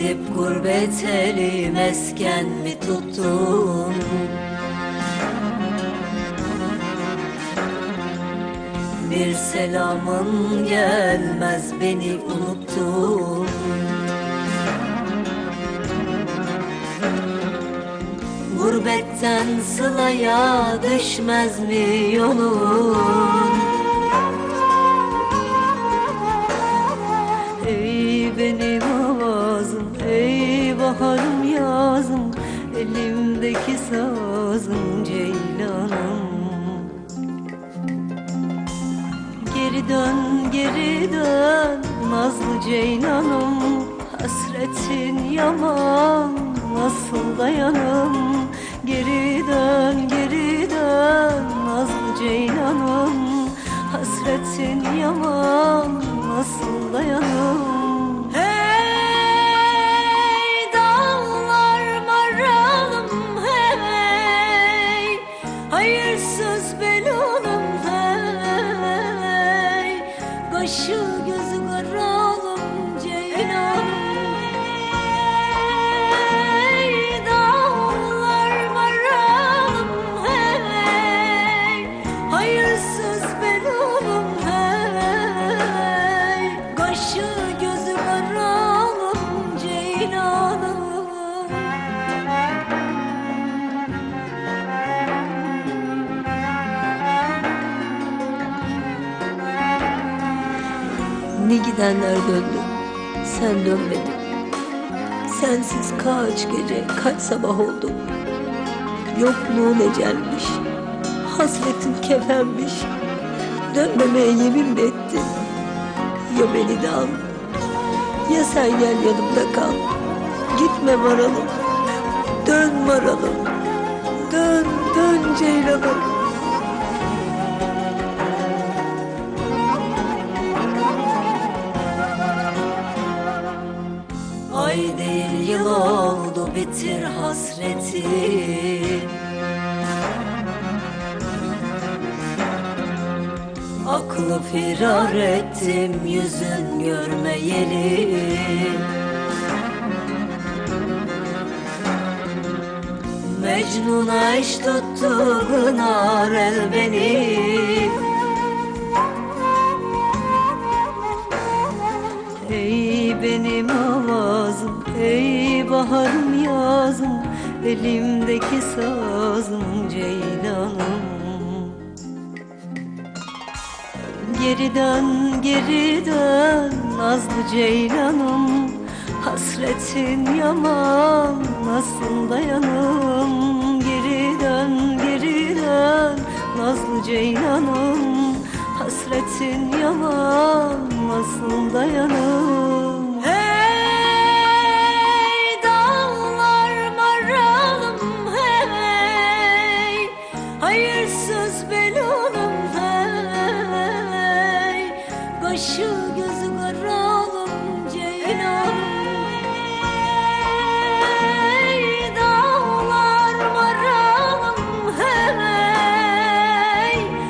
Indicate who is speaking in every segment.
Speaker 1: Gidip gurbet eli mesken mi tuttun Bir selamın gelmez beni unuttun. Gurbetten sılaya düşmez mi yolun avazım, ey baharım yazım. Elimdeki sazım ceylanım. Geri dön, geri dön Nazlı ceylanım. Hasretin yaman Nasıl dayanım? Geri dön, geri dön Nazlı ceylanım. Hasretin yaman Nasıl dayanım Kaşı Ne gidenler döndü, sen dönmedin. Sensiz kaç gece, kaç sabah oldu. Yokluğun ecelmiş, hasretin kefenmiş. Dönmemeye yemin mi ettin? Ya beni de al, ya sen gel yanımda kal. Gitme varalım, dön varalım. Dön, dön Ceylan'ım. Ay değil yıl oldu bitir hasreti. Aklı firar ettim yüzün görmeyeli. Mecnun'a eş tuttu Pınar el beni baharım yazım Elimdeki sazım ceylanım. Geri dön, geri dön nazlı ceylanım Hasretin yaman, nasıl dayanım? Geri dön, geri dön nazlı ceylanım Hasretin yaman, Kaşı gözü karalım ceylanım. Hey dağlar maralım hey.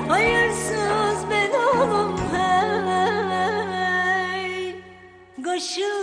Speaker 1: Hayırsız belalım hey. Kaşı